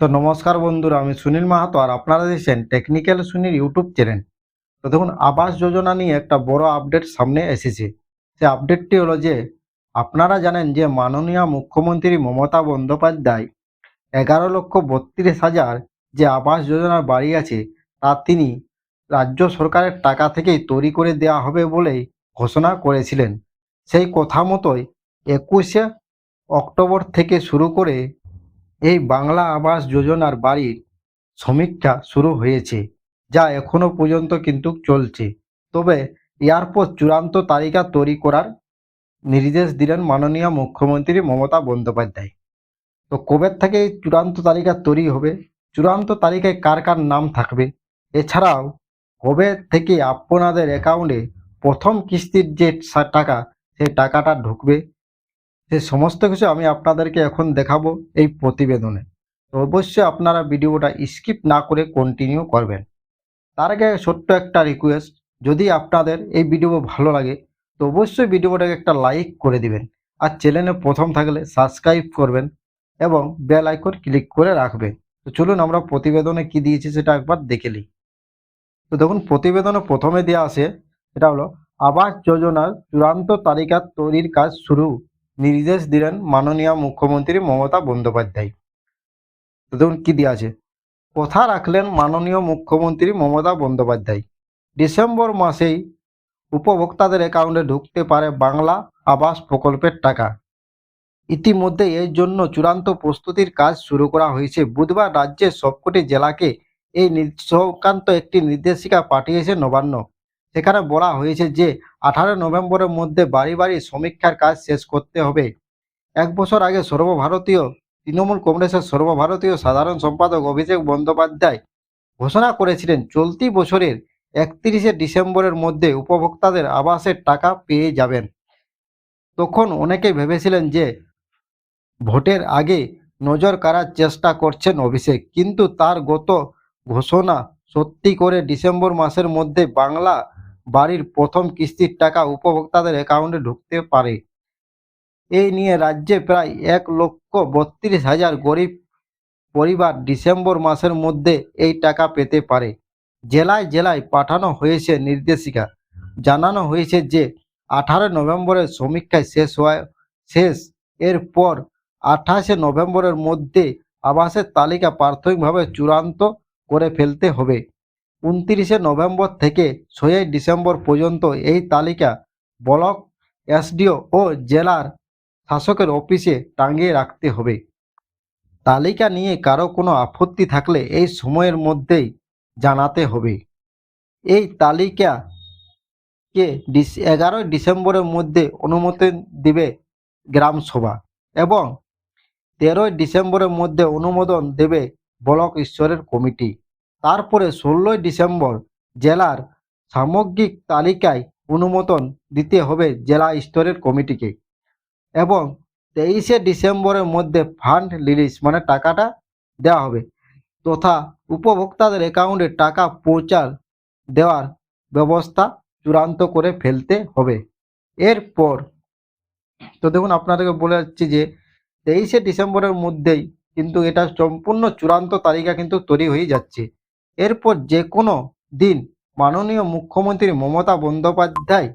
তো নমস্কার বন্ধুরা, আমি সুনীল মাহাতো আর আপনারা দেখছেন টেকনিক্যাল সুনীল ইউটিউব চ্যানেল তো দেখুন, আবাস যোজনা নিয়ে একটা বড় আপডেট সামনে এসেছে। সে আপডেটটি হলো যে, আপনারা জানেন যে মাননীয় মুখ্যমন্ত্রী মমতা বন্দ্যোপাধ্যায় এগারো লক্ষ বত্রিশ হাজার যে আবাস যোজনার বাড়ি আছে, তা তিনি রাজ্য সরকারের টাকা থেকেই তৈরি করে দেওয়া হবে বলেই ঘোষণা করেছিলেন। সেই কথা মতোই একুশে অক্টোবর থেকে শুরু করে এই বাংলা আবাস যোজনার বাড়ির সমীক্ষা শুরু হয়েছে, যা এখনও পর্যন্ত কিন্তু চলছে। তবে এরপর চূড়ান্ত তালিকা তৈরি করার নির্দেশ দিলেন মাননীয় মুখ্যমন্ত্রী মমতা বন্দ্যোপাধ্যায়। তো কবে থেকে এই চূড়ান্ত তালিকা তৈরি হবে? চূড়ান্ত তালিকায় কার কার নাম থাকবে? এছাড়াও, কবে থেকে আপনাদের অ্যাকাউন্টে প্রথম কিস্তির যে টাকা, সেই টাকাটা ঢুকবে? সে সমস্ত কিছু আমি আপনাদেরকে এখন দেখাবো এই প্রতিবেদনে। তো অবশ্যই আপনারা ভিডিওটা স্কিপ না করে কন্টিনিউ করবেন। তার আগে ছোট্ট একটা রিকোয়েস্ট যদি আপনাদের এই ভিডিও ভালো লাগে, তো অবশ্যই ভিডিওটাকে একটা লাইক করে দিবেন। আর চ্যানেলে প্রথম থাকলে সাবস্ক্রাইব করবেন এবং বেল আইকন ক্লিক করে রাখবেন। তো চলুন আমরা প্রতিবেদনে কি দিয়েছি সেটা একবার দেখে নিই। তো দেখুন, প্রতিবেদনে প্রথমে দেওয়া আছে, সেটা হলো, আবাস যোজনার চূড়ান্ত তালিকা তৈরির কাজ শুরু। নির্দেশ দিলেন মাননীয় মুখ্যমন্ত্রী মমতা বন্দ্যোপাধ্যায়। দেখুন কি দেওয়া আছে। কথা রাখলেন মাননীয় মুখ্যমন্ত্রী মমতা বন্দ্যোপাধ্যায়। ডিসেম্বর মাসেই উপভোক্তাদের অ্যাকাউন্টে ঢুকতে পারে বাংলা আবাস প্রকল্পের টাকা। ইতিমধ্যে এর জন্য চূড়ান্ত প্রস্তুতির কাজ শুরু করা হয়েছে। বুধবার রাজ্যের সবকটি জেলাকে এই সংক্রান্ত একটি নির্দেশিকা পাঠিয়েছে নবান্ন। সেখানে বলা হয়েছে যে আঠারো নভেম্বরের মধ্যে বাড়ি বাড়ি সমীক্ষার কাজ শেষ করতে হবে। এক বছর আগে সর্বভারতীয়, তৃণমূল কংগ্রেসের সর্বভারতীয় সাধারণ সম্পাদক অভিষেক বন্দ্যোপাধ্যায় ঘোষণা করেছিলেন, চলতি বছরের একত্রিশে ডিসেম্বরের মধ্যে উপভোক্তাদের আবাসের টাকা পেয়ে যাবেন। তখন অনেকে ভেবেছিলেন যে ভোটের আগে নজর কাড়ার চেষ্টা করছেন অভিষেক, কিন্তু তার গত ঘোষণা সত্যি করে ডিসেম্বর মাসের মধ্যে বাংলা বাড়ির প্রথম কিস্তির টাকা উপভোক্তাদের অ্যাকাউন্টে ঢুকতে পারে। এই নিয়ে রাজ্যে প্রায় এক লক্ষ বত্রিশ হাজার গরিব পরিবার ডিসেম্বর মাসের মধ্যে এই টাকা পেতে পারে। জেলায় জেলায় পাঠানো হয়েছে নির্দেশিকা। জানানো হয়েছে যে, আঠারো নভেম্বরের সমীক্ষায় শেষ হওয়া শেষ। এরপর আঠাশে নভেম্বরের মধ্যে আবাসের তালিকা প্রাথমিকভাবে চূড়ান্ত করে ফেলতে হবে। উনত্রিশে নভেম্বর থেকে ছয়ই ডিসেম্বর পর্যন্ত এই তালিকা ব্লক, এসডিও ও জেলার শাসকের অফিসে টাঙিয়ে রাখতে হবে। তালিকা নিয়ে কারও কোনো আপত্তি থাকলে এই সময়ের মধ্যেই জানাতে হবে। এই তালিকা কে ডিস এগারোই ডিসেম্বরের মধ্যে অনুমোদন দেবে গ্রাম সভা এবং তেরোই ডিসেম্বরের মধ্যে অনুমোদন দেবে ব্লক ঈশ্বরের কমিটি। তারপরে ষোলোই ডিসেম্বর জেলার সামগ্রিক তালিকায় অনুমোদন দিতে হবে জেলা স্তরের কমিটিকে এবং তেইশে ডিসেম্বরের মধ্যে ফান্ড রিলিজ মানে টাকাটা দেওয়া হবে তথা উপভোক্তাদের অ্যাকাউন্টে টাকা পৌঁছার দেওয়ার ব্যবস্থা চূড়ান্ত করে ফেলতে হবে। এরপর তো দেখুন, আপনাদেরকে বলে যাচ্ছি যে তেইশে ডিসেম্বরের মধ্যেই কিন্তু এটা সম্পূর্ণ চূড়ান্ত তালিকা কিন্তু তৈরি হয়ে যাচ্ছে। এরপর যে কোনো দিন মাননীয় মুখ্যমন্ত্রী মমতা বন্দ্যোপাধ্যায়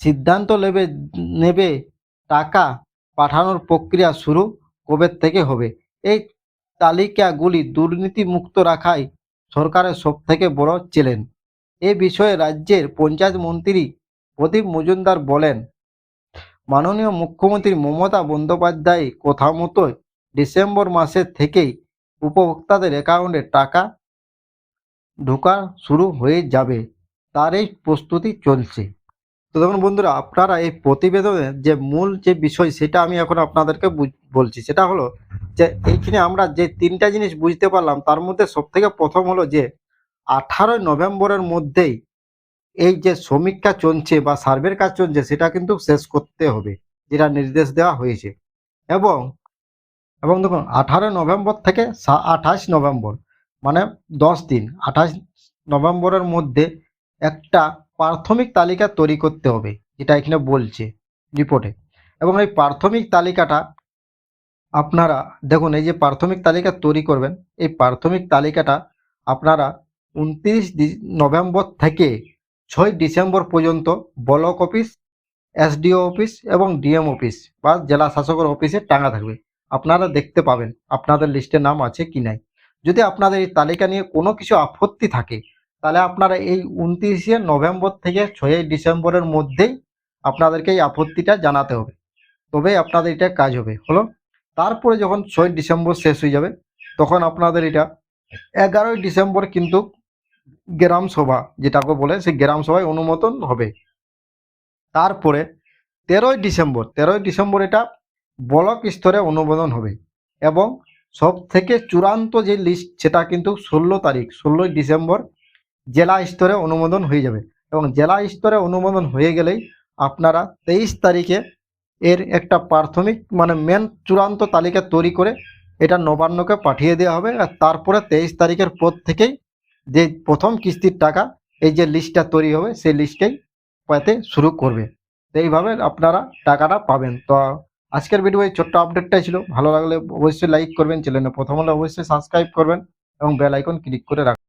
সিদ্ধান্ত নেবে নেবে, টাকা পাঠানোর প্রক্রিয়া শুরু কবে থেকে হবে? এই তালিকাগুলি দুর্নীতিমুক্ত রাখাই সরকারের সবথেকে বড় চ্যালেঞ্জ। এ বিষয়ে রাজ্যের পঞ্চায়েত মন্ত্রী প্রদীপ মজুমদার বলেন, মাননীয় মুখ্যমন্ত্রী মমতা বন্দ্যোপাধ্যায় কথা মতো ডিসেম্বর মাসের থেকেই উপভোক্তাদের অ্যাকাউন্টে টাকা ঢোকা শুরু হয়ে যাবে তার এই প্রস্তুতি চলছে। তো দেখুন বন্ধুরা, আপনারা এই প্রতিবেদনের যে মূল যে বিষয়, সেটা আমি এখন আপনাদেরকে বলছি। সেটা হলো যে, এইখানে আমরা যে তিনটা জিনিস বুঝতে পারলাম, তার মধ্যে সব থেকে প্রথম হলো যে, আঠারোই নভেম্বরের মধ্যেই এই যে সমীক্ষা চলছে বা সার্ভের কাজ চলছে, সেটা কিন্তু শেষ করতে হবে, যেটা নির্দেশ দেওয়া হয়েছে। এবং এবং দেখুন, আঠারো নভেম্বর থেকে আঠাশ নভেম্বর মানে দশ দিন, আঠাশ নভেম্বরের মধ্যে একটা প্রাথমিক তালিকা তৈরি করতে হবে, যেটা এখানে বলছে রিপোর্টে। এবং এই প্রাথমিক তালিকাটা আপনারা, দেখুন, এই যে প্রাথমিক তালিকা তৈরি করবেন, এই প্রাথমিক তালিকাটা আপনারা উনত্রিশ নভেম্বর থেকে ছয় ডিসেম্বর পর্যন্ত ব্লক অফিস, এসডিও অফিস এবং ডিএম অফিস বা জেলা শাসকের অফিসে টাঙা থাকবে। আপনারা দেখতে পাবেন আপনাদের লিস্টে নাম আছে কি নাই। যদি আপনাদের এই তালিকা নিয়ে কোনো কিছু আপত্তি থাকে, তাহলে আপনারা এই উনত্রিশে নভেম্বর থেকে ছয়ই ডিসেম্বরের মধ্যেই আপনাদেরকে এই আপত্তিটা জানাতে হবে। তবেই আপনাদের এটা কাজ হবে। হলো, তারপরে যখন ছয় ডিসেম্বর শেষ হয়ে যাবে, তখন আপনাদের এটা এগারোই ডিসেম্বর কিন্তু গ্রাম সভা, যেটাকে বলে সেই গ্রাম সভায় অনুমোদন হবে। তারপরে তেরোই ডিসেম্বর তেরোই ডিসেম্বর এটা ব্লক স্তরে অনুমোদন হবে এবং সব থেকে চূড়ান্ত যে লিস্ট সেটা কিন্তু ষোলো তারিখ, ষোলোই ডিসেম্বর জেলা স্তরে অনুমোদন হয়ে যাবে এবং জেলা স্তরে অনুমোদন হয়ে গেলেই আপনারা তেইশ তারিখে এর একটা প্রাথমিক মানে মেন চূড়ান্ত তালিকা তৈরি করে এটা নবান্নকে পাঠিয়ে দেওয়া হবে আর তারপরে তেইশ তারিখের পর থেকেই যে প্রথম কিস্তির টাকা এই যে লিস্টটা তৈরি হবে সেই লিস্টেই পেতে শুরু করবে। এইভাবে আপনারা টাকাটা পাবেন। তো আজকের ভিডিও এই ছোট্ট আপডেটটাই ছিল। ভালো লাগলে অবশ্যই লাইক করবেন চ্যানেলে প্রথম হলে অবশ্যই সাবস্ক্রাইব করবেন এবং বেল আইকন ক্লিক করে রাখবেন।